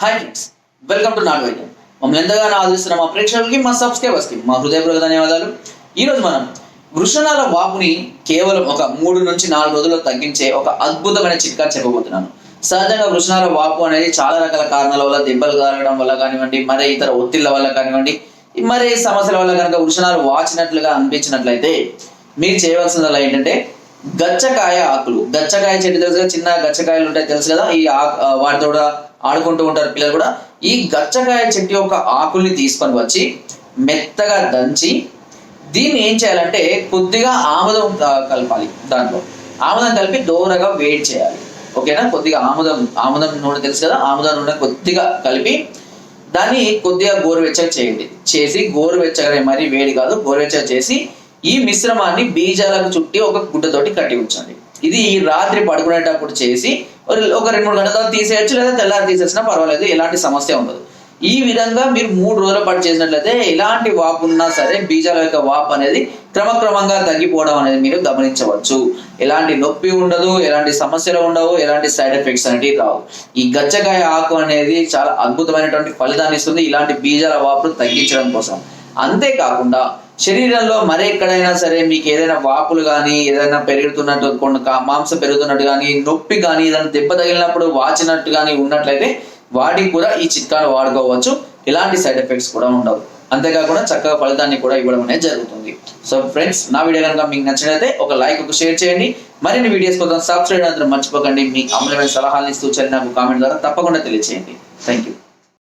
Hi friends welcome to నాన్ వైద్యం మమ్మల్ని ఎంతగానో ఆదరిస్తున్న మా ప్రేక్షకులకి మా సబ్స్క్రైబర్స్కి మా హృదయపూర్వక ధన్యవాదాలు. ఈరోజు మనం వృషణాల వాపుని కేవలం ఒక మూడు నుంచి నాలుగు రోజుల్లో తగ్గించే ఒక అద్భుతమైన చిట్కా చెప్పబోతున్నాను. సహజంగా వృషణాల వాపు అనేది చాలా రకాల కారణాల వల్ల దెబ్బలు కారడం వల్ల కానివ్వండి మరే ఇతర ఒత్తిళ్ళ వల్ల కానివ్వండి మరే సమస్యల వల్ల కనుక వృషణాలు వాచినట్లుగా అనిపించినట్లయితే మీరు చేయవలసిందల్లా ఏంటంటే గచ్చకాయ ఆకులు. గచ్చకాయ చెట్టు తెలుసు చిన్న గచ్చకాయలు ఉంటాయి తెలుసు కదా? ఈ ఆకు వాటితో కూడా ఆడుకుంటూ ఉంటారు పిల్లలు కూడా. ఈ గచ్చకాయ చెట్టు యొక్క ఆకుల్ని తీసుకొని వచ్చి మెత్తగా దంచి దీన్ని ఏం చేయాలంటే కొద్దిగా ఆముదం కలపాలి దాంట్లో. ఆముదం కలిపి దోరగా వేడి చేయాలి. ఓకేనా? కొద్దిగా ఆముదం ఆముదం నూనె తెలుసు కదా? ఆముదం నూనె కొద్దిగా కలిపి దాన్ని కొద్దిగా గోరువెచ్చగా చేయండి. చేసి గోరువెచ్చగానే మరి వేడి కాదు గోరువెచ్చగా చేసి ఈ మిశ్రమాన్ని బీజాలకు చుట్టి ఒక గుడ్డతోటి కట్టి ఉంచండి. ఇది ఈ రాత్రి పడుకునేటప్పుడు చేసి ఒక- రెండు మూడు గంటల తర్వాత తీసేయచ్చు లేదా తెల్లారి తీసేసినా పర్వాలేదు ఎలాంటి సమస్య ఉండదు. ఈ విధంగా మీరు మూడు రోజుల పాటు చేసినట్లయితే ఎలాంటి వాపు ఉన్నా సరే బీజాల యొక్క వాపు అనేది క్రమక్రమంగా తగ్గిపోవడం అనేది మీరు గమనించవచ్చు. ఎలాంటి నొప్పి ఉండదు ఎలాంటి సమస్యలు ఉండవు ఎలాంటి సైడ్ ఎఫెక్ట్స్ అనేవి రావు. ఈ గచ్చకాయ ఆకు అనేది చాలా అద్భుతమైనటువంటి ఫలితాన్ని ఇస్తుంది ఇలాంటి బీజాల వాపును తగ్గించడం కోసం. అంతేకాకుండా శరీరంలో మరెక్కడైనా సరే మీకు ఏదైనా వాపులు కానీ ఏదైనా పెరుగుతున్నట్టు కొన్ని మాంసం పెరుగుతున్నట్టు కానీ నొప్పి కానీ ఏదైనా దెబ్బ తగిలినప్పుడు వాచినట్టు కానీ ఉన్నట్లయితే వాటికి కూడా ఈ చిట్కాలు వాడుకోవచ్చు. ఎలాంటి సైడ్ ఎఫెక్ట్స్ కూడా ఉండవు. అంతేకాకుండా చక్కగా ఫలితాన్ని కూడా ఇవ్వడం అనేది జరుగుతుంది. సో ఫ్రెండ్స్ నా వీడియో కనుక మీకు నచ్చినట్లయితే ఒక లైక్ ఒక షేర్ చేయండి. మరిన్ని వీడియోస్ కోసం సబ్స్క్రైబ్ అందరూ మర్చిపోకండి. మీ అమలమైన సలహాలు ఇస్తూ చదివి నాకు కామెంట్ ద్వారా తప్పకుండా తెలియజేయండి థ్యాంక్ యూ